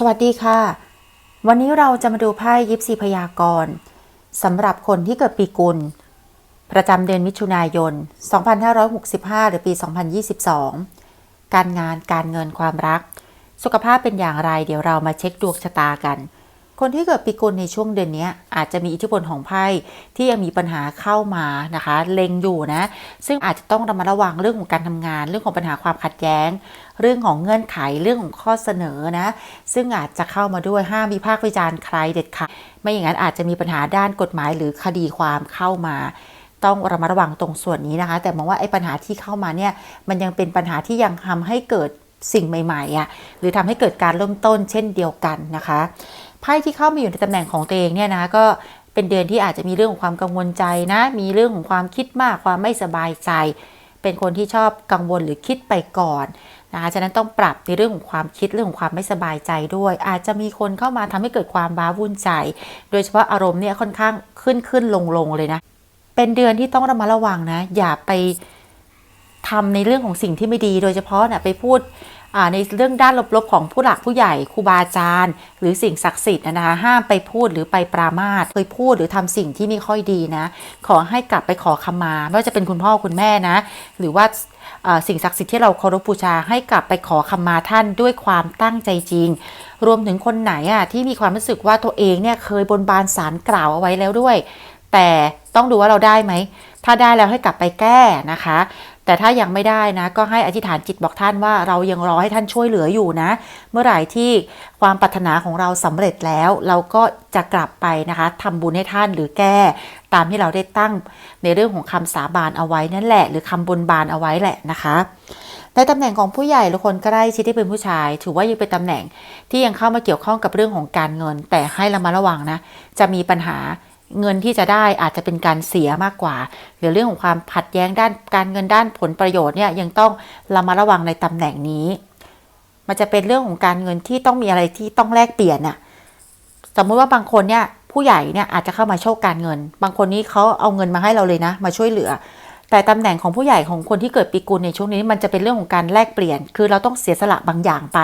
สวัสดีค่ะ วันนี้เราจะมาดูไพ่ยิปซีพยากรณ์สำหรับคนที่เกิดปีกุล ประจำเดือนมิถุนายน 2565 หรือปี 2022 การงานการเงินความรัก สุขภาพเป็นอย่างไร เดี๋ยวเรามาเช็คดวงชะตากัน คนที่เกิดปีกุลในช่วงเดือนนี้อาจจะมีอิทธิพลของไพ่ที่ยังมีปัญหาเข้ามานะคะเล็งอยู่นะ ซึ่งอาจจะต้องระมัดระวังเรื่องของการทำงาน เรื่องของปัญหาความขัดแย้ง เรื่องของเงื่อนไขเรื่องของข้อเสนอนะ ซึ่งอาจจะเข้ามาด้วยห้ามวิพากษ์วิจารณ์ใครเด็ดขาดไม่อย่างนั้นอาจจะมีปัญหาด้านกฎหมายหรือคดีความเข้ามาต้องระมัดระวังตรงส่วนนี้นะคะ แต่มองว่าไอ้ปัญหาที่เข้ามาเนี่ยมันยังเป็นปัญหาที่ยังทำให้เกิดสิ่งใหม่ๆอะ่ะหรือทำให้เกิดการเริ่มต้นเช่นเดียวกันนะคะ ไพ่ที่เข้ามาอยู่ในตำแหน่งของตัวเองเนี่ยนะก็เป็นเดือนที่อาจจะมีเรื่องของความกังวลใจนะ มีเรื่องของความคิดมากความไม่สบายใจ เป็นคนที่ชอบกังวลหรือคิดไปก่อนนะคะฉะนั้นต้องปรับในเรื่องของความคิดเรื่องของความไม่สบายใจด้วย อาจจะมีคนเข้ามาทำให้เกิดความบ้าวุ่นใจ โดยเฉพาะอารมณ์เนี่ยค่อนข้างขึ้นขึ้นลงลงเลยนะ เป็นเดือนที่ต้องระมัดระวังนะ อย่าไปทำในเรื่องของสิ่งที่ไม่ดี โดยเฉพาะนะไปพูด ในเรื่องด้านลบๆของผู้หลักผู้ใหญ่ครูบาอาจารย์ หรือสิ่งศักดิ์สิทธิ์นะคะห้ามไปพูดหรือไปปรามาสเคยพูดหรือทำสิ่งที่ไม่ค่อยดีนะ ขอให้กลับไปขอขมาไม่ว่าจะเป็นคุณพ่อคุณแม่นะ หรือว่าสิ่งศักดิ์สิทธิ์ที่เราเคารพบูชาให้กลับไปขอขมาท่านด้วยความตั้งใจจริง รวมถึงคนไหนอะที่มีความรู้สึกว่าตัวเองเนี่ยเคยบนบานสารกล่าวเอาไว้แล้วด้วย แต่ต้องดูว่าเราได้ไหมถ้าได้แล้วให้กลับไปแก้นะคะ แต่ถ้ายังไม่ได้นะ ก็ให้อธิษฐานจิตบอกท่านว่าเรายังรอให้ท่านช่วยเหลืออยู่นะ เมื่อไหร่ที่ความปรารถนาของเราสำเร็จแล้ว เราก็จะกลับไปนะคะทำบุญให้ท่านหรือแก้ตามที่เราได้ตั้งในเรื่องของคำสาบานเอาไว้นั่นแหละ หรือคำบนบานเอาไว้แหละนะคะในตำแหน่งของผู้ใหญ่หรือคนใกล้ชิดที่เป็นผู้ชาย ถือว่ายังเป็นตำแหน่งที่ยังเข้ามาเกี่ยวข้องกับเรื่องของการเงิน แต่ให้ระมัดระวังนะ จะมีปัญหา เงินที่จะได้อาจจะเป็นการเสียมากกว่า หรือเรื่องของความผัดแย้งด้านการเงินด้านผลประโยชน์เนี่ยยังต้องระมัดระวังในตำแหน่งนี้ มันจะเป็นเรื่องของการเงินที่ต้องมีอะไรที่ต้องแลกเปลี่ยนน่ะสมมติว่าบางคนเนี่ยผู้ใหญ่เนี่ยอาจจะเข้ามาโชคการเงิน บางคนนี้เขาเอาเงินมาให้เราเลยนะ มาช่วยเหลือ แต่ตำแหน่งของผู้ใหญ่ของคนที่เกิดปีกุลในช่วงนี้มันจะเป็นเรื่องของการแลกเปลี่ยน คือเราต้องเสียสละบางอย่างไป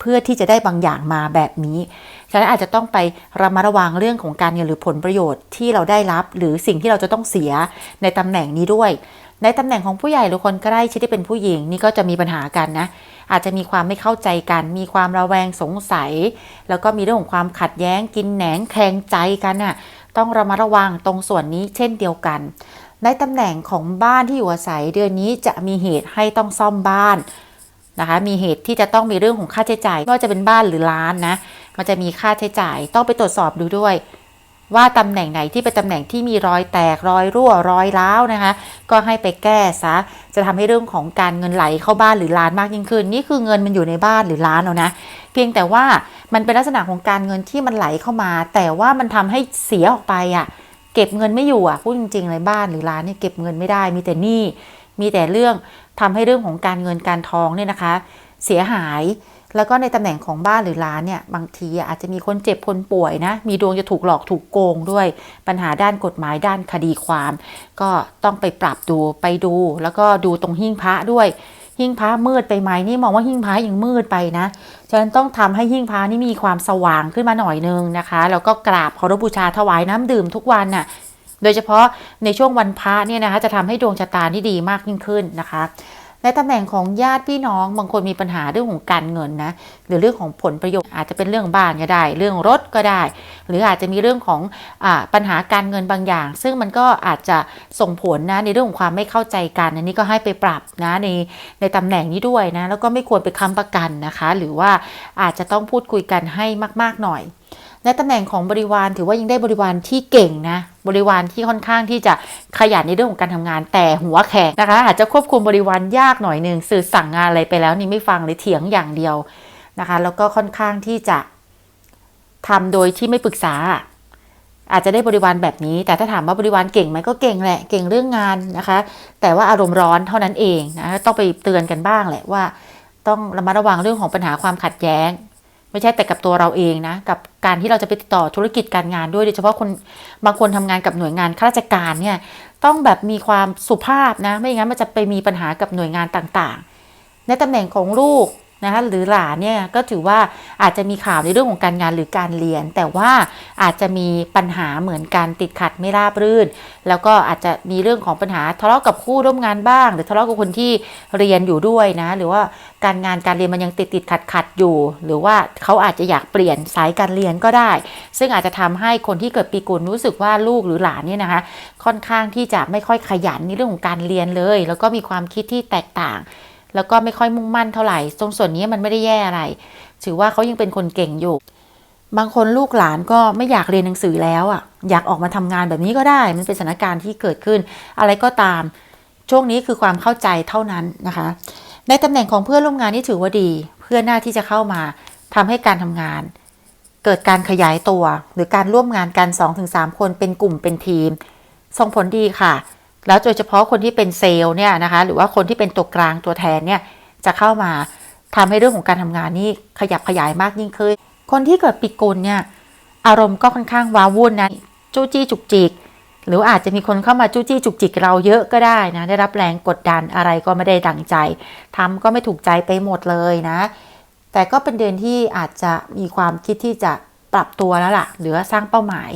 เพื่อที่จะได้บางอย่างมาแบบนี้ ฉะนั้นอาจจะต้องไประมัดระวังเรื่องของการเงินหรือผลประโยชน์ที่เราได้รับ หรือสิ่งที่เราจะต้องเสียในตำแหน่งนี้ด้วย ในตำแหน่งของผู้ใหญ่หรือคนใกล้ชิดที่เป็นผู้หญิงนี่ก็จะมีปัญหากันนะอาจจะมีความไม่เข้าใจกัน มีความระแวงสงสัย แล้วก็มีเรื่องของความขัดแย้งกินแหนงแข่งใจกันน่ะ ต้องระมัดระวังตรงส่วนนี้เช่นเดียวกัน ในตำแหน่งของบ้านที่อยู่อาศัยเดือนนี้จะมีเหตุให้ต้องซ่อมบ้านนะคะ มีเหตุที่จะต้องมีเรื่องของค่าใช้จ่ายไม่ว่าจะเป็นบ้านหรือร้านนะ มันจะมีค่าใช้จ่าย ต้องไปตรวจสอบดูด้วย ว่าตำแหน่งไหนที่เป็นตำแหน่งที่มีรอยแตกรอยรั่วรอยร้าวนะคะ ก็ให้ไปแก้ซะ จะทำให้เรื่องของการเงินไหลเข้าบ้านหรือร้านมากยิ่งขึ้น นี่คือเงินมันอยู่ในบ้านหรือร้านแล้วนะ เพียงแต่ว่ามันเป็นลักษณะของการเงินที่มันไหลเข้ามา แต่ว่ามันทำให้เสียออกไปอะ่ะเก็บเงินไม่อยู่อะพูดจริงๆเลยบ้านหรือร้านนี่เก็บเงินไม่ได้มีแต่หนี้มีแต่เรื่องทำให้เรื่องของการเงินการทองเนี่ยนะคะ เสียหาย แล้วก็ในตำแหน่งของบ้านหรือร้านเนี่ยบางทีอาจจะมีคนเจ็บคนป่วยนะ มีดวงจะถูกหลอกถูกโกงด้วยปัญหาด้านกฎหมายด้านคดีความ ก็ต้องไปปรับดูไปดู แล้วก็ดูตรงหิ้งพระด้วย หิ้งพระมืดไปไหมนี่มองว่าหิ้งพระยังมืดไปนะฉะนั้นต้องทำให้หิ้งพระนี่มีความสว่างขึ้นมาหน่อยนึงนะคะ แล้วก็กราบเคารพบูชาถวายน้ำดื่มทุกวันน่ะโดยเฉพาะในช่วงวันพระเนี่ยนะคะจะทำให้ดวงชะตาที่ดีมากยิ่งขึ้นนะคะ ในตำแหน่งของญาติพี่น้องบางคนมีปัญหาเรื่องของการเงินนะหรือเรื่องของผลประโยชน์อาจจะเป็นเรื่องบ้านก็ได้ เรื่องรถก็ได้ หรืออาจจะมีเรื่องของอปัญหาการเงินบางอย่าง ซึ่งมันก็อาจจะส่งผลนะในเรื่องของความไม่เข้าใจกันอันนี้ก็ให้ไปปรับนะในในตำแหน่งนี้ด้วยนะแล้วก็ไม่ควรไปค้ำประกันนะคะ หรือว่าอาจจะต้องพูดคุยกันให้มาก ๆหน่อย ในตำแหน่งของบริวารถือว่ายังได้บริวารที่เก่งนะ บริวารที่ค่อนข้างที่จะขยันในเรื่องของการทำงานแต่หัวแข็งนะคะ อาจจะควบคุมบริวารยากหน่อยหนึ่งสื่อสั่งงานอะไรไปแล้วนี่ไม่ฟังเลยเถียงอย่างเดียวนะคะ แล้วก็ค่อนข้างที่จะทำโดยที่ไม่ปรึกษา อาจจะได้บริวารแบบนี้ แต่ถ้าถามว่าบริวารเก่งไหมก็เก่งแหละเก่งเรื่องงานนะคะ แต่ว่าอารมณ์ร้อนเท่านั้นเองนะต้องไปเตือนกันบ้างแหละว่า ต้องระมัดระวังเรื่องของปัญหาความขัดแย้ง ไม่ใช่แต่กับตัวเราเองนะ กับการที่เราจะไปติดต่อธุรกิจการงานด้วยโดยเฉพาะคนบางคนทำงานกับหน่วยงานข้าราชการเนี่ยต้องแบบมีความสุภาพนะ ไม่อย่างนั้นมันจะไปมีปัญหากับหน่วยงานต่างๆ ในตำแหน่งของลูก นะคะหรือหลานเนี่ยก็ถือว่าอาจจะมีข่าวในเรื่องของการงานหรือการเรียน แต่ว่าอาจจะมีปัญหาเหมือนกันติดขัดไม่ราบรื่น แล้วก็อาจจะมีเรื่องของปัญหาทะเลาะกับคู่ร่วมงานบ้าง หรือทะเลาะกับคนที่เรียนอยู่ด้วยนะ หรือว่าการงานการเรียนมันยังติดติดขัดขัดอยู่ หรือว่าเขาอาจจะอยากเปลี่ยนสายการเรียนก็ได้ ซึ่งอาจจะทำให้คนที่เกิดปีกุลรู้สึกว่าลูกหรือหลานเนี่ยนะคะค่อนข้างที่จะไม่ค่อยขยันในเรื่องของการเรียนเลย แล้วก็มีความคิดที่แตกต่าง แล้วก็ไม่ค่อยมุ่งมั่นเท่าไหร่ ตรงส่วนนี้มันไม่ได้แย่อะไร ถือว่าเขายังเป็นคนเก่งอยู่ บางคนลูกหลานก็ไม่อยากเรียนหนังสือแล้วอะ อยากออกมาทำงานแบบนี้ก็ได้ มันเป็นสถานการณ์ที่เกิดขึ้น อะไรก็ตาม ช่วงนี้คือความเข้าใจเท่านั้นนะคะ ในตำแหน่งของเพื่อนร่วมงานนี่ถือว่าดี เพื่อนหน้าที่จะเข้ามาทำให้การทำงาน เกิดการขยายตัว หรือการร่วมงานกัน 2-3 คนเป็นกลุ่มเป็นทีม ส่งผลดีค่ะ แล้วโดยเฉพาะคนที่เป็นเซลล์เนี่ยนะคะ หรือว่าคนที่เป็นตัวกลางตัวแทนเนี่ยจะเข้ามาทำให้เรื่องของการทำงานนี่ขยับขยายมากยิ่งขึ้น คนที่เกิดปีกุลเนี่ยอารมณ์ก็ค่อนข้างว้าวุ่นนะจู้จี้จุกจิก หรืออาจจะมีคนเข้ามาจู้จี้จุกจิกเราเยอะก็ได้นะได้รับแรงกดดันอะไรก็ไม่ได้ดังใจทำก็ไม่ถูกใจไปหมดเลยนะ แต่ก็เป็นเดือนที่อาจจะมีความคิดที่จะปรับตัวแล้วล่ะ หรือว่าสร้างเป้าหมาย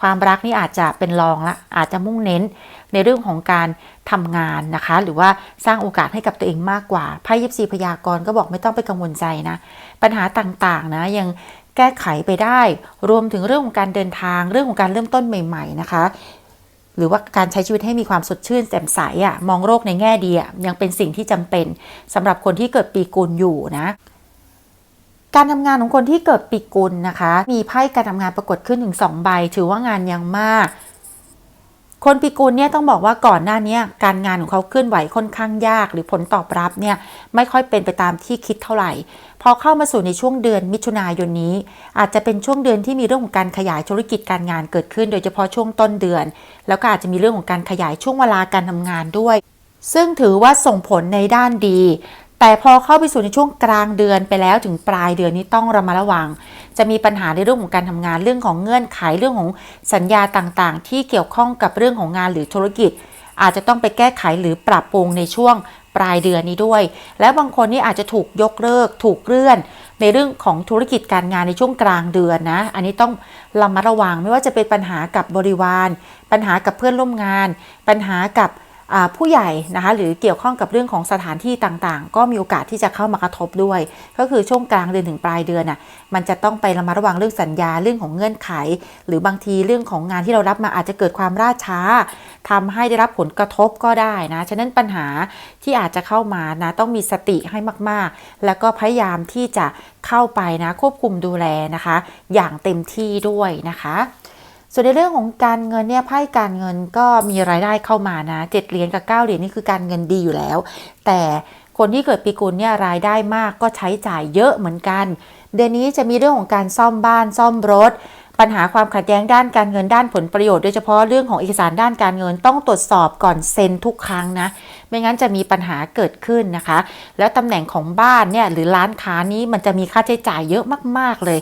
ความรักนี่อาจจะเป็นรองละอาจจะมุ่งเน้น ในเรื่องของการทำงานนะคะ หรือว่าสร้างโอกาสให้กับตัวเองมากกว่าไพ่ยิปซีพยากรณ์ก็บอกไม่ต้องไปกังวลใจนะ ปัญหาต่างๆนะยังแก้ไขไปได้ รวมถึงเรื่องของการเดินทางเรื่องของการเริ่มต้นใหม่ ๆ นะคะหรือว่าการใช้ชีวิตให้มีความสดชื่นแจ่มใสอะมองโลกในแง่ดีอะยังเป็นสิ่งที่จำเป็นสำหรับคนที่เกิดปีกุลอยู่นะ การทำงานของคนที่เกิดปีกุลนะคะ มีไพ่การทำงานปรากฏขึ้นถึงสองใบ ถือว่างานยังมาก คนปีกุลเนี่ยต้องบอกว่าก่อนหน้านี้การงานของเขาเคลื่อนไหวค่อนข้างยาก หรือผลตอบรับเนี่ยไม่ค่อยเป็นไปตามที่คิดเท่าไหร่ พอเข้ามาสู่ในช่วงเดือนมิถุนายนนี้ อาจจะเป็นช่วงเดือนที่มีเรื่องของการขยายธุรกิจการงานเกิดขึ้น โดยเฉพาะช่วงต้นเดือน แล้วก็อาจจะมีเรื่องของการขยายช่วงเวลาการทำงานด้วย ซึ่งถือว่าส่งผลในด้านดี แต่พอเข้าไปสู่ในช่วงกลางเดือนไปแล้วถึงปลายเดือนนี้ต้องระมัดระวัง จะมีปัญหาในเรื่องของการทำงานเรื่องของเงื่อนไขเรื่องของสัญญาต่างๆ ที่เกี่ยวข้องกับเรื่องของงานหรือธุรกิจ อาจจะต้องไปแก้ไขหรือปรับปรุงในช่วงปลายเดือนนี้ด้วย และบางคนนี่อาจจะถูกยกเลิก ถูกเลื่อน ในเรื่องของธุรกิจการงานในช่วงกลางเดือนนะ อันนี้ต้องระมัดระวังไม่ว่าจะเป็นปัญหากับบริวาร ปัญหากับเพื่อนร่วมงาน ปัญหากับ ผู้ใหญ่นะคะหรือเกี่ยวข้องกับเรื่องของสถานที่ต่างๆ ก็มีโอกาสที่จะเข้ามากระทบด้วย ก็คือช่วงกลางเดือนถึงปลายเดือนน่ะมันจะต้องไประมัดระวังเรื่องสัญญาเรื่องของเงื่อนไข หรือบางทีเรื่องของงานที่เรารับมาอาจจะเกิดความล่าช้าทำให้ได้รับผลกระทบก็ได้นะฉะนั้นปัญหาที่อาจจะเข้ามานะต้องมีสติให้มากๆ แล้วก็พยายามที่จะเข้าไปนะควบคุมดูแลนะคะ อย่างเต็มที่ด้วยนะคะ ส่วนในเรื่องของการเงินเนี่ยไพ่การเงินก็มีรายได้เข้ามานะเจ็ดเหรียญกับเก้าเหรียญนี่คือการเงินดีอยู่แล้ว แต่คนที่เกิดปีกุลเนี่ยรายได้มากก็ใช้จ่ายเยอะเหมือนกัน เดือนนี้จะมีเรื่องของการซ่อมบ้านซ่อมรถ ปัญหาความขัดแย้งด้านการเงินด้านผลประโยชน์โดยเฉพาะเรื่องของเอกสารด้านการเงินต้องตรวจสอบก่อนเซ็นทุกครั้งนะ ไม่งั้นจะมีปัญหาเกิดขึ้นนะคะ แล้วตำแหน่งของบ้านเนี่ยหรือร้านค้านี้มันจะมีค่าใช้จ่ายเยอะมาก ๆเลย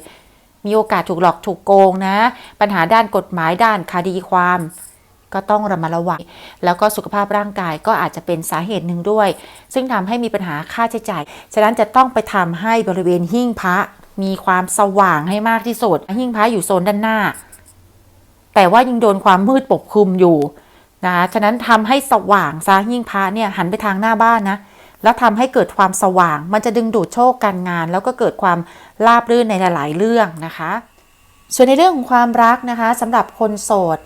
มีโอกาสถูกหลอกถูกโกงนะ ปัญหาด้านกฎหมายด้านคดีความ ก็ต้องระมัดระวัง แล้วก็สุขภาพร่างกายก็อาจจะเป็นสาเหตุหนึ่งด้วย ซึ่งทำให้มีปัญหาค่าใช้จ่าย ฉะนั้นจะต้องไปทำให้บริเวณหิ้งพระมีความสว่างให้มากที่สุด หิ้งพระอยู่โซนด้านหน้า แต่ว่ายังโดนความมืดปกคลุมอยู่นะ ฉะนั้นทำให้สว่างซะหิ้งพระเนี่ยหันไปทางหน้าบ้านนะ แล้วทำให้เกิดความสว่าง มันจะดึงดูดโชคการงาน แล้วก็เกิดความราบรื่นในหลาย ๆ เรื่องนะคะ ส่วนในเรื่องของความรักนะคะสำหรับคนโสด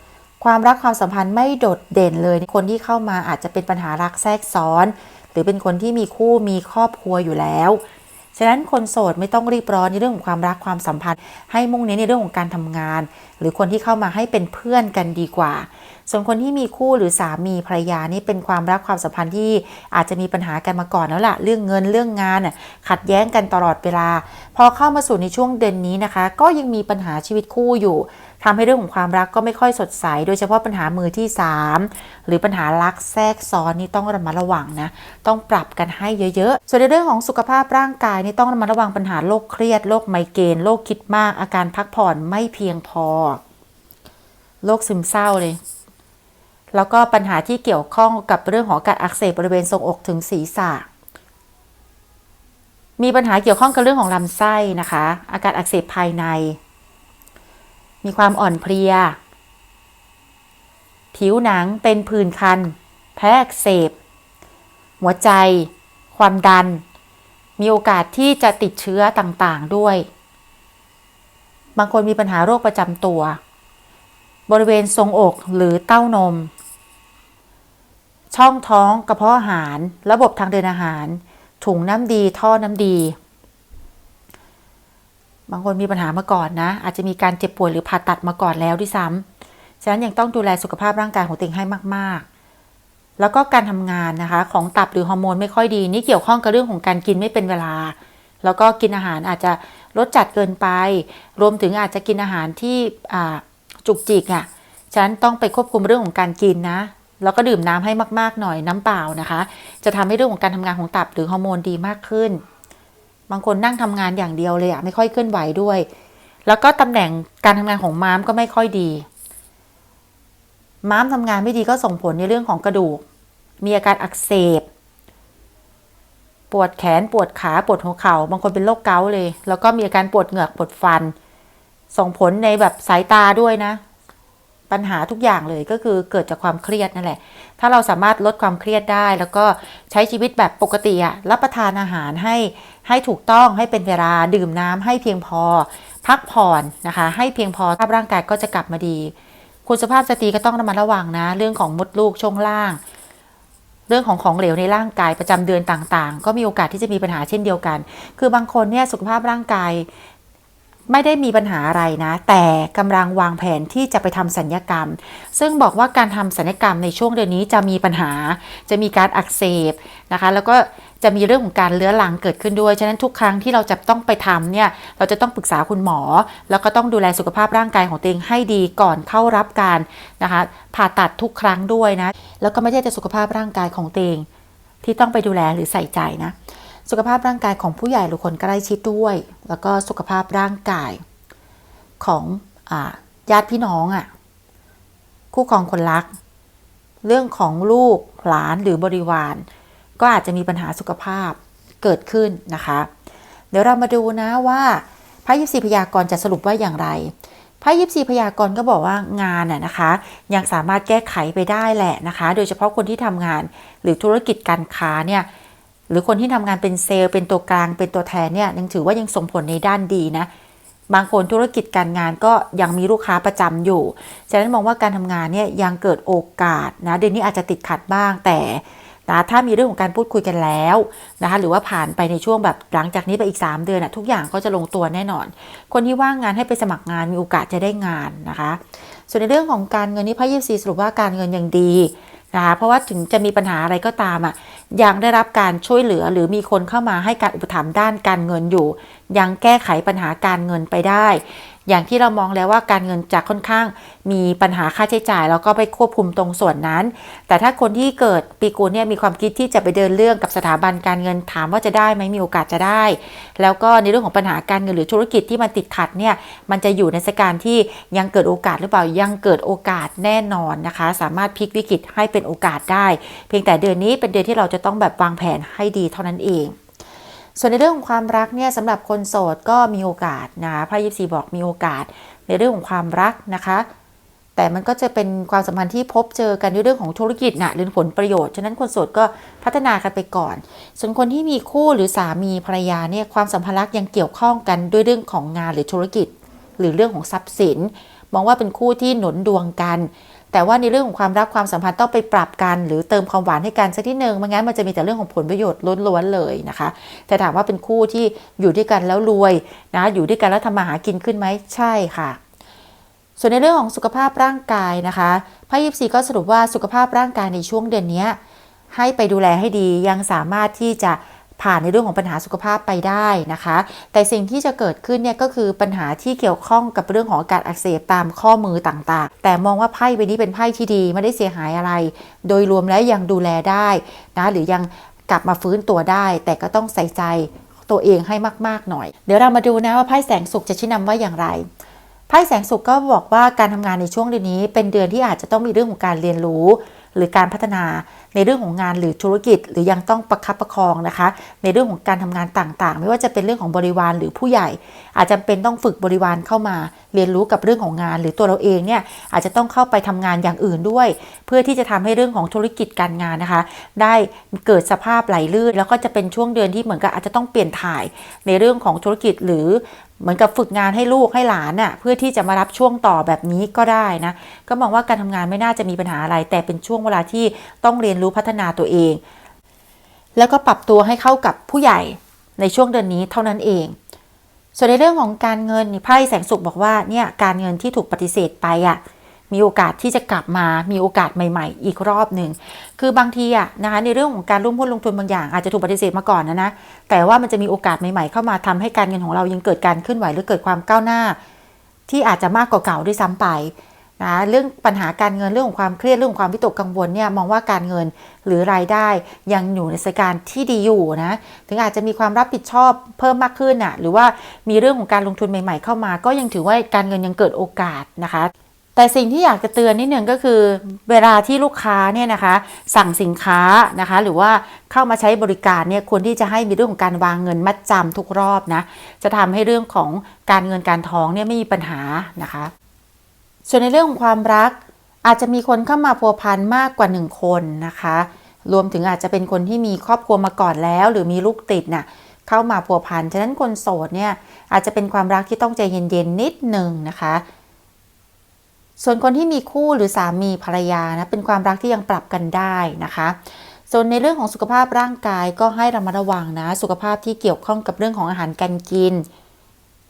ความรักความสัมพันธ์ไม่โดดเด่นเลย คนที่เข้ามาอาจจะเป็นปัญหารักแทรกซ้อน หรือเป็นคนที่มีคู่มีครอบครัวอยู่แล้วฉะนั้นคนโสดไม่ต้องรีบร้อนในเรื่องของความรักความสัมพันธ์ ให้มุ่งเน้นในเรื่องของการทำงาน หรือคนที่เข้ามาให้เป็นเพื่อนกันดีกว่า ส่วนคนที่มีคู่หรือสามีภรรยานี่เป็นความรักความสัมพันธ์ที่อาจจะมีปัญหากันมาก่อนแล้วล่ะ เรื่องเงินเรื่องงานขัดแย้งกันตลอดเวลา พอเข้ามาสู่ในช่วงเดือนนี้นะคะ ก็ยังมีปัญหาชีวิตคู่อยู่ทำให้เรื่องของความรักก็ไม่ค่อยสดใส โดยเฉพาะปัญหามือที่ 3 หรือปัญหารักแทรกซ้อนนี่ต้องระมัดระวังนะ ต้องปรับกันให้เยอะๆ ส่วนในเรื่องของสุขภาพร่างกายนี่ต้องระมัดระวังปัญหาโรคเครียดโรคไมเกรนโรคคิดมาก อาการพักผ่อนไม่เพียงพอโรคซึมเศร้าเลย แล้วก็ปัญหาที่เกี่ยวข้องกับเรื่องของการอักเสบบริเวณทรงอกถึงศีรษะ มีปัญหาเกี่ยวข้องกับเรื่องของลำไส้นะคะ อาการอักเสบภายใน มีความอ่อนเพลีย ผิวหนังเป็นผื่นคัน แพ้อักเสบ หัวใจ ความดัน มีโอกาสที่จะติดเชื้อต่างๆด้วย บางคนมีปัญหาโรคประจำตัว บริเวณทรงอกหรือเต้านม ช่องท้องกระเพาะอาหาร ระบบทางเดินอาหาร ถุงน้ำดีท่อน้ำดี บางคนมีปัญหามาก่อนนะ อาจจะมีการเจ็บป่วยหรือผ่าตัดมาก่อนแล้วด้วยซ้ำฉะนั้นยังต้องดูแลสุขภาพร่างกายของตัวเองให้มากๆ แล้วก็การทำงานนะคะ ของตับหรือฮอร์โมนไม่ค่อยดี นี่เกี่ยวข้องกับเรื่องของการกินไม่เป็นเวลา แล้วก็กินอาหารอาจจะลดจัดเกินไป รวมถึงอาจจะกินอาหารที่อ่า จุกจิกอะ่ะ ฉันต้องไปควบคุมเรื่องของการกินนะ แล้วก็ดื่มน้ำให้มากๆหน่อยน้ำเปล่านะคะ จะทำให้เรื่องของการทำงานของตับหรือฮอร์โมนดีมากขึ้น บางคนนั่งทำงานอย่างเดียวเลยอะไม่ค่อยเคลื่อนไหวด้วย แล้วก็ตำแหน่งการทำงานของม้ามก็ไม่ค่อยดี ม้ามทำงานไม่ดีก็ส่งผลในเรื่องของกระดูก มีอาการอักเสบปวดแขนปวดขาปวดหัวเข่าบางคนเป็นโรคเกาต์เลย แล้วก็มีอาการปวดเหงือกปวดฟัน ส่งผลในแบบสายตาด้วยนะ ปัญหาทุกอย่างเลยก็คือเกิดจากความเครียดนั่นแหละ ถ้าเราสามารถลดความเครียดได้ แล้วก็ใช้ชีวิตแบบปกติอะรับประทานอาหารให้ให้ถูกต้องให้เป็นเวลาดื่มน้ำให้เพียงพอ พักผ่อนนะคะ ให้เพียงพอภาพร่างกายก็จะกลับมาดี คุณสภาพสตรีก็ต้องระมัดระวังนะ เรื่องของมดลูกช่วงล่างเรื่องของของเหลวในร่างกายประจำเดือนต่างๆ ก็มีโอกาสที่จะมีปัญหาเช่นเดียวกัน คือบางคนเนี่ยสุขภาพร่างกาย ไม่ได้มีปัญหาอะไรนะ แต่กำลังวางแผนที่จะไปทำสัญญกรรม ซึ่งบอกว่าการทำสัญญกรรมในช่วงเดือนนี้จะมีปัญหา จะมีการอักเสบนะคะ แล้วก็จะมีเรื่องของการเลื้อรังเกิดขึ้นด้วย ฉะนั้นทุกครั้งที่เราจะต้องไปทำเนี่ย เราจะต้องปรึกษาคุณหมอ แล้วก็ต้องดูแลสุขภาพร่างกายของตัวเองให้ดีก่อนเข้ารับการนะคะผ่าตัดทุกครั้งด้วยนะ แล้วก็ไม่ใช่แต่สุขภาพร่างกายของตัวเองที่ต้องไปดูแลหรือใส่ใจนะ สุขภาพร่างกายของผู้ใหญ่หรือคนใกล้ชิดด้วย แล้วก็สุขภาพร่างกายของอญาติพี่น้องอะ่ะ คู่ครองคนรัก เรื่องของลูกหลานหรือบริวาร ก็อาจจะมีปัญหาสุขภาพเกิดขึ้นนะคะ เดี๋ยวเรามาดูนะว่าไพ่ยิปซีพยากรณ์จะสรุปว่าอย่างไรไพ่ยิปซีพยากรณ์ก็บอกว่างานน่ะนะคะ ยังสามารถแก้ไขไปได้แหละนะคะ โดยเฉพาะคนที่ทำงานหรือธุรกิจการค้าเนี่ย หรือคนที่ทำงานเป็นเซลล์เป็นตัวกลางเป็นตัวแทนเนี่ยยังถือว่ายังส่งผลในด้านดีนะ บางคนธุรกิจการงานก็ยังมีลูกค้าประจำอยู่ฉะนั้นมองว่าการทำงานเนี่ยยังเกิดโอกาสนะเดือนนี้อาจจะติดขัดบ้างแต่นะถ้ามีเรื่องของการพูดคุยกันแล้วนะคะหรือว่าผ่านไปในช่วงแบบหลังจากนี้ไปอีก 3 เดือนอะทุกอย่างก็จะลงตัวแน่นอน คนที่ว่างงานให้ไปสมัครงานมีโอกาสจะได้งานนะคะ ส่วนในเรื่องของการเงินนี่พระยิปซีสรุปว่าการเงินยังดี นะคะเพราะว่าถึงจะมีปัญหาอะไรก็ตามอะยังได้รับการช่วยเหลือหรือมีคนเข้ามาให้การอุปถัมภ์ด้านการเงินอยู่ ยังแก้ไขปัญหาการเงินไปได้ อย่างที่เรามองแล้วว่าการเงินจะค่อนข้างมีปัญหาค่าใช้จ่าย แล้วก็ไปควบคุมตรงส่วนนั้น แต่ถ้าคนที่เกิดปีกูลเนี่ยมีความคิดที่จะไปเดินเรื่องกับสถาบันการเงินถามว่าจะได้ไหมมีโอกาสจะได้ แล้วก็ในเรื่องของปัญหาการเงินหรือธุรกิจที่มันติดขัดเนี่ยมันจะอยู่ในสถานการที่ยังเกิดโอกาสหรือเปล่ายังเกิดโอกาสแน่นอนนะคะ สามารถพลิกวิกฤตให้เป็นโอกาสได้ เพียงแต่เดือนนี้เป็นเดือนที่เราจะต้องแบบวางแผนให้ดีเท่านั้นเอง ส่วนในเรื่องของความรักเนี่ยสำหรับคนโสดก็มีโอกาสนะพระยิปซีบอกมีโอกาสในเรื่องของความรักนะคะ แต่มันก็จะเป็นความสัมพันธ์ที่พบเจอกันในเรื่องของธุรกิจนะหรือผลประโยชน์ฉะนั้นคนโสดก็พัฒนากันไปก่อน ส่วนคนที่มีคู่หรือสามีภรรยาเนี่ยความสัมพันธ์รักยังเกี่ยวข้องกันด้วยเรื่องของงานหรือธุรกิจ หรือเรื่องของทรัพย์สิน มองว่าเป็นคู่ที่หนุนดวงกัน แต่ว่าในเรื่องของความรักความสัมพันธ์ต้องไปปรับกัน หรือเติมความหวานให้กันสักทีหนึ่งไม่งั้นมันจะมีแต่เรื่องของผลประโยชน์ล้วนๆเลยนะคะ แต่ถามว่าเป็นคู่ที่อยู่ด้วยกันแล้วรวยนะอยู่ด้วยกันแล้วทำมาหากินขึ้นไหมใช่ค่ะ ส่วนในเรื่องของสุขภาพร่างกายนะคะไพ่ยิปซีก็สรุปว่าสุขภาพร่างกายในช่วงเดือนนี้ให้ไปดูแลให้ดียังสามารถที่จะ ผ่านในเรื่องของปัญหาสุขภาพไปได้นะคะ แต่สิ่งที่จะเกิดขึ้นเนี่ยก็คือปัญหาที่เกี่ยวข้องกับเรื่องของอาการอักเสบตามข้อมือต่างๆ แต่มองว่าไพ่ใบนี้เป็นไพ่ที่ดีไม่ได้เสียหายอะไร โดยรวมแล้วยังดูแลได้นะหรือยังกลับมาฟื้นตัวได้ แต่ก็ต้องใส่ใจตัวเองให้มากๆหน่อย เดี๋ยวเรามาดูนะว่าไพ่แสงสุขจะชี้นำว่าอย่างไรไพ่แสงสุขก็บอกว่าการทำงานในช่วงเดือนนี้ เป็นเดือนที่อาจจะต้องมีเรื่องของการเรียนรู้ หรือการพัฒนาในเรื่องของงานหรือธุรกิจ หรือยังต้องประคับประคองนะคะ ในเรื่องของการทำงานต่างๆ ไม่ว่าจะเป็นเรื่องของบริวารหรือผู้ใหญ่ อาจจะเป็นต้องฝึกบริวารเข้ามา เรียนรู้กับเรื่องของงาน หรือตัวเราเองเนี่ยอาจจะต้องเข้าไปทำงานอย่างอื่นด้วย เพื่อที่จะทำให้เรื่องของธุรกิจการงานนะคะ ได้เกิดสภาพไหลลื่น แล้วก็จะเป็นช่วงเดือนที่เหมือนกับอาจจะต้องเปลี่ยนถ่ายในเรื่องของธุรกิจหรือ เหมือนกับฝึกงานให้ลูกให้หลานน่ะเพื่อที่จะมารับช่วงต่อแบบนี้ก็ได้นะ ก็มองว่าการทำงานไม่น่าจะมีปัญหาอะไร แต่เป็นช่วงเวลาที่ต้องเรียนรู้พัฒนาตัวเอง แล้วก็ปรับตัวให้เข้ากับผู้ใหญ่ในช่วงเดือนนี้เท่านั้นเอง ส่วนในเรื่องของการเงินไพ่แสงสุขบอกว่าเนี่ยการเงินที่ถูกปฏิเสธไปอะ มีโอกาสที่จะกลับมามีโอกาสใหม่ ๆ อีกรอบหนึ่งคือบางทีอะนะคะในเรื่องของการร่วมหุ้นลงทุนบางอย่างอาจจะถูกปฏิเสธมาก่อนนะนะแต่ว่ามันจะมีโอกาสใหม่ๆ เข้ามาทำให้การเงินของเรายังเกิดการเคลื่อนไหวหรือเกิดความก้าวหน้า ที่อาจจะมากกว่าเก่าด้วยซ้ำไปนะเรื่องปัญหาการเงินเรื่องของความเครียดเรื่องของความวิตกกังวลเนี่ยมองว่าการเงินหรือรายได้ยังอยู่ในสถานการณ์ที่ดีอยู่นะถึงอาจจะมีความรับผิดชอบเพิ่มมากขึ้นอะหรือว่ามีเรื่องของการลงทุนใหม่ ๆ เข้ามา ก็ยังถือว่าการเงินยังเกิดโอกาสนะคะ แต่สิ่งที่อยากจะเตือนนิดนึงก็คือ เวลาที่ลูกค้าเนี่ยนะคะสั่งสินค้านะคะ หรือว่าเข้ามาใช้บริการเนี่ยควรที่จะให้มีเรื่องของการวางเงินมัดจำทุกรอบนะจะทำให้เรื่องของการเงินการทองเนี่ยไม่มีปัญหานะคะ ส่วนในเรื่องของความรักอาจจะมีคนเข้ามาพัวพันมากกว่าหนึ่งคนนะคะ รวมถึงอาจจะเป็นคนที่มีครอบครัวมาก่อนแล้ว หรือมีลูกติดน่ะเข้ามาพัวพัน ฉะนั้นคนโสดเนี่ยอาจจะเป็นความรักที่ต้องใจเย็นๆนิดหนึ่งนะคะ ส่วนคนที่มีคู่หรือสามีภรรยานะเป็นความรักที่ยังปรับกันได้นะคะส่วนในเรื่องของสุขภาพร่างกายก็ให้ระมัดระวังนะ สุขภาพที่เกี่ยวข้องกับเรื่องของอาหารการกิน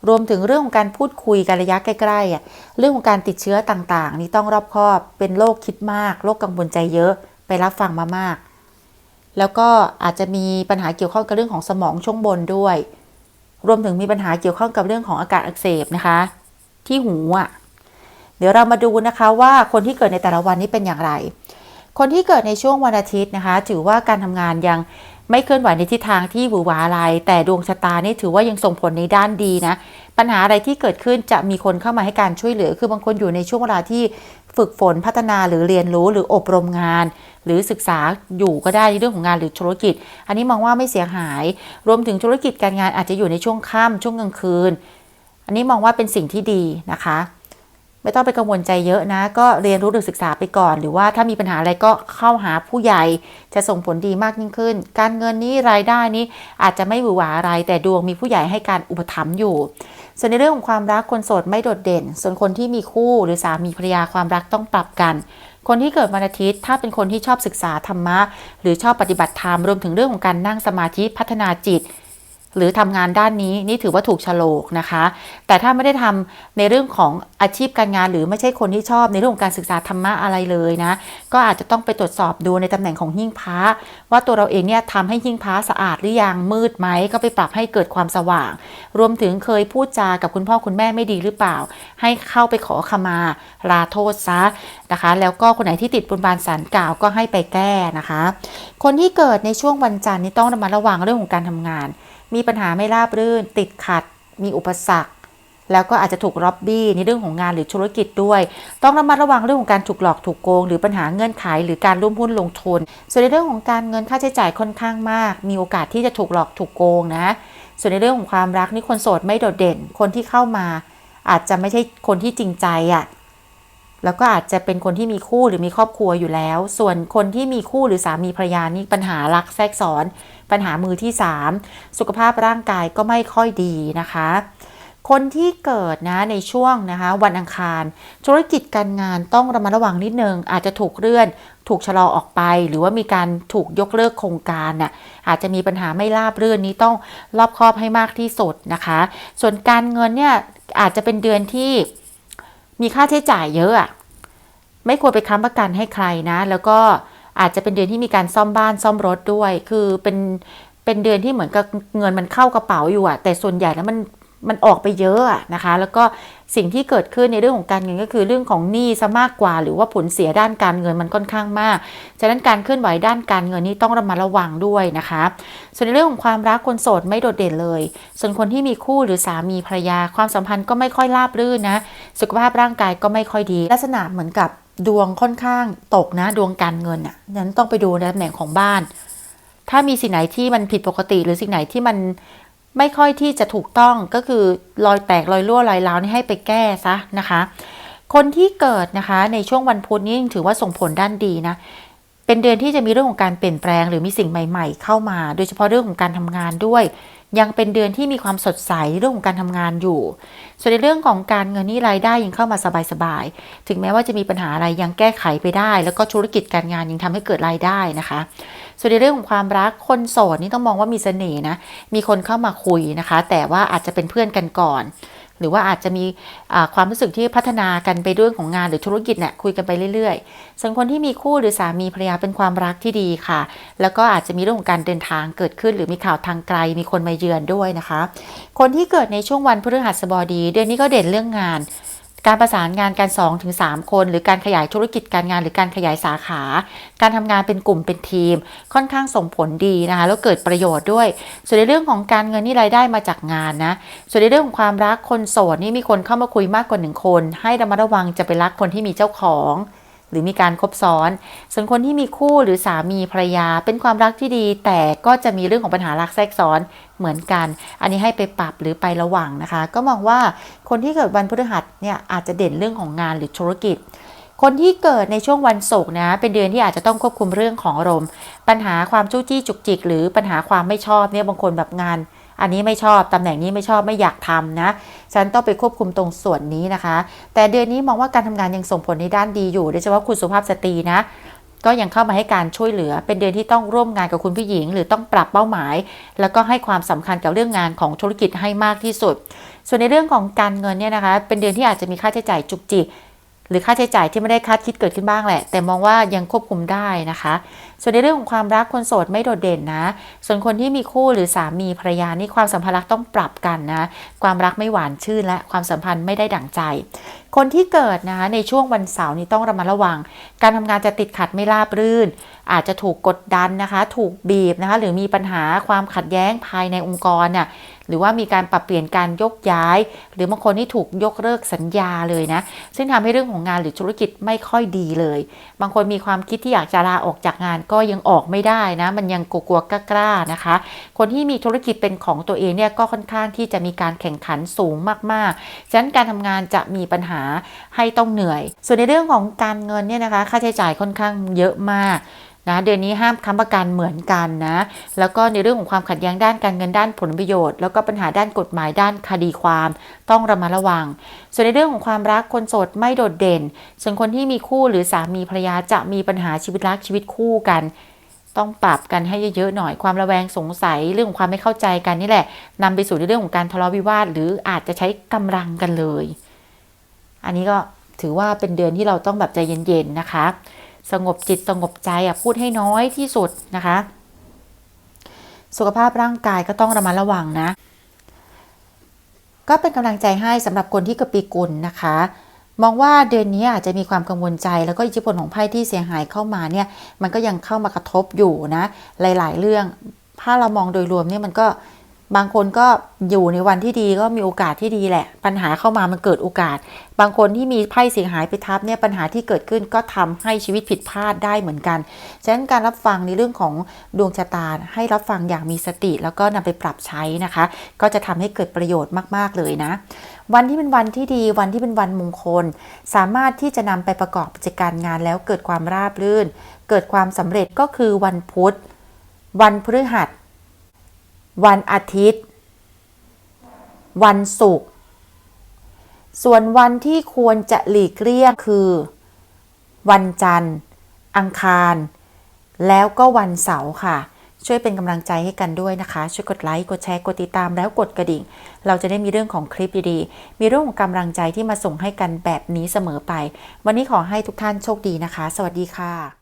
รวมถึงเรื่องของการพูดคุยกันระยะใกล้ๆอะเรื่องของการติดเชื้อต่างๆ นี่ต้องรอบคอบเป็นโรคคิดมากโรคกังวลใจเยอะไปรับฟังมามาก แล้วก็อาจจะมีปัญหาเกี่ยวข้องกับเรื่องของสมองช่วงบนด้วย รวมถึงมีปัญหาเกี่ยวข้องกับเรื่องของอากาศอักเสบนะคะ ที่หูอะ เดี๋ยวเรามาดูนะคะว่าคนที่เกิดในแต่ละวันนี้เป็นอย่างไร คนที่เกิดในช่วงวันอาทิตย์นะคะ ถือว่าการทำงานยังไม่เคลื่อนไหวในทิศทางที่หวือหวาอะไร แต่ดวงชะตานี่ถือว่ายังส่งผลในด้านดีนะ ปัญหาอะไรที่เกิดขึ้นจะมีคนเข้ามาให้การช่วยเหลือ คือบางคนอยู่ในช่วงเวลาที่ฝึกฝนพัฒนาหรือเรียนรู้หรืออบรมงาน หรือศึกษาอยู่ก็ได้ในเรื่องของงานหรือธุรกิจ อันนี้มองว่าไม่เสียหาย รวมถึงธุรกิจการงานอาจจะอยู่ในช่วงค่ำช่วงกลางคืน อันนี้มองว่าเป็นสิ่งที่ดีนะคะ ไม่ต้องไปกังวลใจเยอะนะ ก็เรียนรู้หรือศึกษาไปก่อน หรือว่าถ้ามีปัญหาอะไรก็เข้าหาผู้ใหญ่จะส่งผลดีมากยิ่งขึ้น การเงินนี้รายได้นี้อาจจะไม่หวือหวาอะไร แต่ดวงมีผู้ใหญ่ให้การอุปถัมภ์อยู่ ส่วนในเรื่องของความรักคนโสดไม่โดดเด่น ส่วนคนที่มีคู่หรือสามีภรรยาความรักต้องปรับกัน คนที่เกิดวันอาทิตย์ ถ้าเป็นคนที่ชอบศึกษาธรรมะ หรือชอบปฏิบัติธรรมรวมถึงเรื่องของการนั่งสมาธิพัฒนาจิต หรือทำงานด้านนี้นี่ถือว่าถูกโฉลกนะคะ แต่ถ้าไม่ได้ทำในเรื่องของอาชีพการงาน หรือไม่ใช่คนที่ชอบในเรื่องของการศึกษาธรรมะอะไรเลยนะ ก็อาจจะต้องไปตรวจสอบดูในตำแหน่งของหิ้งพระว่าตัวเราเองเนี่ยทำให้หิ้งพระสะอาดหรือยังมืดไหมก็ไปปรับให้เกิดความสว่าง รวมถึงเคยพูดจากับคุณพ่อคุณแม่ไม่ดีหรือเปล่า ให้เข้าไปขอขมาลาโทษซะนะคะ แล้วก็คนไหนที่ติดบุญบานสารกล่าวก็ให้ไปแก้นะคะ คนที่เกิดในช่วงวันจันทร์นี่ต้องระมัดระวังเรื่องของการทำงาน มีปัญหาไม่ราบรื่น ติดขัด มีอุปสรรค แล้วก็อาจจะถูกร็อบบี้ในเรื่องของงานหรือธุรกิจด้วย ต้องระมัดระวังเรื่องของการถูกหลอกถูกโกง หรือปัญหาเงื่อนไข หรือการร่วมหุ้นลงทุน ส่วนในเรื่องของการเงินค่าใช้จ่ายค่อนข้างมาก มีโอกาสที่จะถูกหลอกถูกโกงนะ ส่วนในเรื่องของความรักนี่คนโสดไม่โดดเด่น คนที่เข้ามา อาจจะไม่ใช่คนที่จริงใจอะ่ะแล้วก็อาจจะเป็นคนที่มีคู่หรือมีครอบครัวอยู่แล้ว ส่วนคนที่มีคู่หรือสามีภรรยานี่ปัญหารักแทรกซ้อน ปัญหามือที่ 3 สุขภาพร่างกายก็ไม่ค่อยดีนะคะ คนที่เกิดนะในช่วงนะคะ วันอังคาร ธุรกิจการงานต้องระมัดระวังนิดนึง อาจจะถูกเลื่อน ถูกชะลอออกไป หรือว่ามีการถูกยกเลิกโครงการน่ะอาจจะมีปัญหาไม่ราบรื่นนี้ต้องรอบคอบให้มากที่สุดนะคะ ส่วนการเงินเนี่ยอาจจะเป็นเดือนที่มีค่าใช้จ่ายเยอะอะไม่ควรไปค้ำประกันให้ใครนะ แล้วก็ อาจจะเป็นเดือนที่มีการซ่อมบ้านซ่อมรถด้วย คือเป็นเป็นเดือนที่เหมือนกับเงินมันเข้ากระเป๋าอยู่อะแต่ส่วนใหญ่แล้วมันมันออกไปเยอะนะคะ แล้วก็สิ่งที่เกิดขึ้นในเรื่องของการเงินก็คือเรื่องของหนี้ซะมากกว่า หรือว่าผลเสียด้านการเงินมันค่อนข้างมาก ฉะนั้นการเคลื่อนไหวด้านการเงินนี่ต้องระมัดระวังด้วยนะคะ ส่วนในเรื่องของความรักคนโสดไม่โดดเด่นเลย ส่วนคนที่มีคู่หรือสามีภรรยาความสัมพันธ์ก็ไม่ค่อยราบรื่นนะ สุขภาพร่างกายก็ไม่ค่อยดี ลักษณะเหมือนกับ ดวงค่อนข้างตกนะดวงการเงินอะนั้นต้องไปดูในตำแหน่งของบ้าน ถ้ามีสิ่งไหนที่มันผิดปกติหรือสิ่งไหนที่มันไม่ค่อยที่จะถูกต้องก็คือรอยแตกรอยรั่วรอยร้าวนี่ให้ไปแก้ซะนะคะ คนที่เกิดนะคะในช่วงวันพุธนี้ถือว่าส่งผลด้านดีนะ เป็นเดือนที่จะมีเรื่องของการเปลี่ยนแปลง หรือมีสิ่งใหม่ ๆ เข้ามา โดยเฉพาะเรื่องของการทำงานด้วย ยังเป็นเดือนที่มีความสดใสเรื่องของการทำงานอยู่ ส่วนในเรื่องของการเงินนี่รายได้ยังเข้ามาสบายๆ ถึงแม้ว่าจะมีปัญหาอะไรยังแก้ไขไปได้ แล้วก็ธุรกิจการงานยังทำให้เกิดรายได้นะคะ ส่วนในเรื่องของความรักคนโสดนี่ต้องมองว่ามีเสน่ห์นะ มีคนเข้ามาคุยนะคะ แต่ว่าอาจจะเป็นเพื่อนกันก่อน หรือว่าอาจจะมีความรู้สึกที่พัฒนากันไปเรื่องของงานหรือธุรกิจเนี่ยคุยกันไปเรื่อยๆ ส่วนคนที่มีคู่หรือสามีภรรยาเป็นความรักที่ดีค่ะ แล้วก็อาจจะมีเรื่องของการเดินทางเกิดขึ้น หรือมีข่าวทางไกลมีคนมาเยือนด้วยนะคะ คนที่เกิดในช่วงวันพฤหัสบดี เดือนนี้ก็เด่นเรื่องงาน การประสานงานการ2ถึง3คน หรือการขยายธุรกิจการงานหรือการขยายสาขา การทำงานเป็นกลุ่มเป็นทีม ค่อนข้างส่งผลดีนะคะแล้วเกิดประโยชน์ด้วย ส่วนในเรื่องของการเงินนี่รายได้มาจากงานนะ ส่วนในเรื่องของความรักคนโสดนี่มีคนเข้ามาคุยมากกว่าหนึ่งคน ให้ระมัดระวังจะไปรักคนที่มีเจ้าของ หรือมีการคบซ้อน ส่วนคนที่มีคู่หรือสามีภรรยาเป็นความรักที่ดี แต่ก็จะมีเรื่องของปัญหารักแทรกซ้อนเหมือนกัน อันนี้ให้ไปปรับหรือไประวังนะคะ ก็มองว่าคนที่เกิดวันพฤหัสเนี่ยอาจจะเด่นเรื่องของงานหรือธุรกิจ คนที่เกิดในช่วงวันศุกร์นะ เป็นเดือนที่อาจจะต้องควบคุมเรื่องของอารมณ์ปัญหาความจู้จี้จุกจิก หรือปัญหาความไม่ชอบเนี่ยบางคนแบบงาน อันนี้ไม่ชอบตำแหน่งนี้ไม่ชอบไม่อยากทำนะ ฉันต้องไปควบคุมตรงส่วนนี้นะคะ แต่เดือนนี้มองว่าการทำงานยังส่งผลในด้านดีอยู่โดยเฉพาะคุณสุภาพสตรีนะก็ยังเข้ามาให้การช่วยเหลือ เป็นเดือนที่ต้องร่วมงานกับคุณผู้หญิง หรือต้องปรับเป้าหมาย แล้วก็ให้ความสำคัญกับเรื่องงานของธุรกิจให้มากที่สุด ส่วนในเรื่องของการเงินเนี่ยนะคะ เป็นเดือนที่อาจจะมีค่าใช้จ่ายจุกจิกหรือค่าใช้จ่ายที่ไม่ได้คาดคิดเกิดขึ้นบ้างแหละ แต่มองว่ายังควบคุมได้นะคะ ส่วนในเรื่องของความรักคนโสดไม่โดดเด่นนะ ส่วนคนที่มีคู่หรือสามีภรรยานี่ความสัมพันธ์รักต้องปรับกันนะ ความรักไม่หวานชื่นและความสัมพันธ์ไม่ได้ดั่งใจ คนที่เกิดนะคะในช่วงวันเสาร์นี้ต้องระมัดระวัง การทำงานจะติดขัดไม่ราบรื่น อาจจะถูกกดดันนะคะ ถูกบีบนะคะ หรือมีปัญหาความขัดแย้งภายในองค์กรน่ะหรือว่ามีการปรับเปลี่ยนการยกย้าย หรือบางคนที่ถูกยกเลิกสัญญาเลยนะ ซึ่งทำให้เรื่องของงานหรือธุรกิจไม่ค่อยดีเลย บางคนมีความคิดที่อยากจะลาออกจากงานก็ยังออกไม่ได้นะ มันยังกลัวๆกล้าๆนะคะ คนที่มีธุรกิจเป็นของตัวเองเนี่ยก็ค่อนข้างที่จะมีการแข่งขันสูงมากๆ ฉะนั้นการทำงานจะมีปัญหาให้ต้องเหนื่อย ส่วนในเรื่องของการเงินเนี่ยนะคะค่าใช้จ่ายค่อนข้างเยอะมากนะเดือนนี้ห้ามค้ำประกันเหมือนกันนะแล้วก็ในเรื่องของความขัดแย้งด้านการเงินด้านผลประโยชน์ แล้วก็ปัญหาด้านกฎหมายด้านคดีความ ต้องระมัดระวัง ส่วนในเรื่องของความรักคนโสดไม่โดดเด่น ส่วนคนที่มีคู่หรือสามีภรรยาจะมีปัญหาชีวิตรักชีวิตคู่กัน ต้องปรับกันให้เยอะๆหน่อยความระแวงสงสัยเรื่องของความไม่เข้าใจกันนี่แหละนำไปสู่ในเรื่องของการทะเลาะวิวาทหรืออาจจะใช้กำลังกันเลย อันนี้ก็ถือว่าเป็นเดือนที่เราต้องแบบใจเย็นๆนะคะ สงบจิตสงบใจอะพูดให้น้อยที่สุดนะคะ สุขภาพร่างกายก็ต้องระมัดระวังนะ ก็เป็นกำลังใจให้สำหรับคนที่เกิดปีกุลนะคะมองว่าเดือนนี้อาจจะมีความกังวลใจแล้วก็อิทธิพลของไพ่ที่เสียหายเข้ามาเนี่ยมันก็ยังเข้ามากระทบอยู่นะ หลาย ๆ เรื่อง ถ้าเรามองโดยรวมเนี่ยมันก็ บางคนก็อยู่ในวันที่ดีก็มีโอกาสที่ดีแหละ ปัญหาเข้ามามันเกิดโอกาส บางคนที่มีไพ่เสียหายไปทับเนี่ยปัญหาที่เกิดขึ้นก็ทำให้ชีวิตผิดพลาดได้เหมือนกัน ฉะนั้นการรับฟังในเรื่องของดวงชะตาให้รับฟังอย่างมีสติ แล้วก็นำไปปรับใช้นะคะ ก็จะทำให้เกิดประโยชน์มากๆเลยนะ วันที่เป็นวันที่ดีวันที่เป็นวันมงคล สามารถที่จะนำไปประกอบกิจการงานแล้วเกิดความราบรื่น เกิดความสำเร็จก็คือวันพุธ วันพฤหัส วันอาทิตย์ วันศุกร์ส่วนวันที่ควรจะหลีกเลี่ยงคือ วันจันทร์ อังคาร แล้วก็วันเสาร์ค่ะ ช่วยเป็นกำลังใจให้กันด้วยนะคะ ช่วยกดไลค์ กดแชร์ กดติดตามแล้วกดกระดิ่ง เราจะได้มีเรื่องของคลิปดีๆ มีเรื่องของกำลังใจที่มาส่งให้กันแบบนี้เสมอไป วันนี้ขอให้ทุกท่านโชคดีนะคะ สวัสดีค่ะ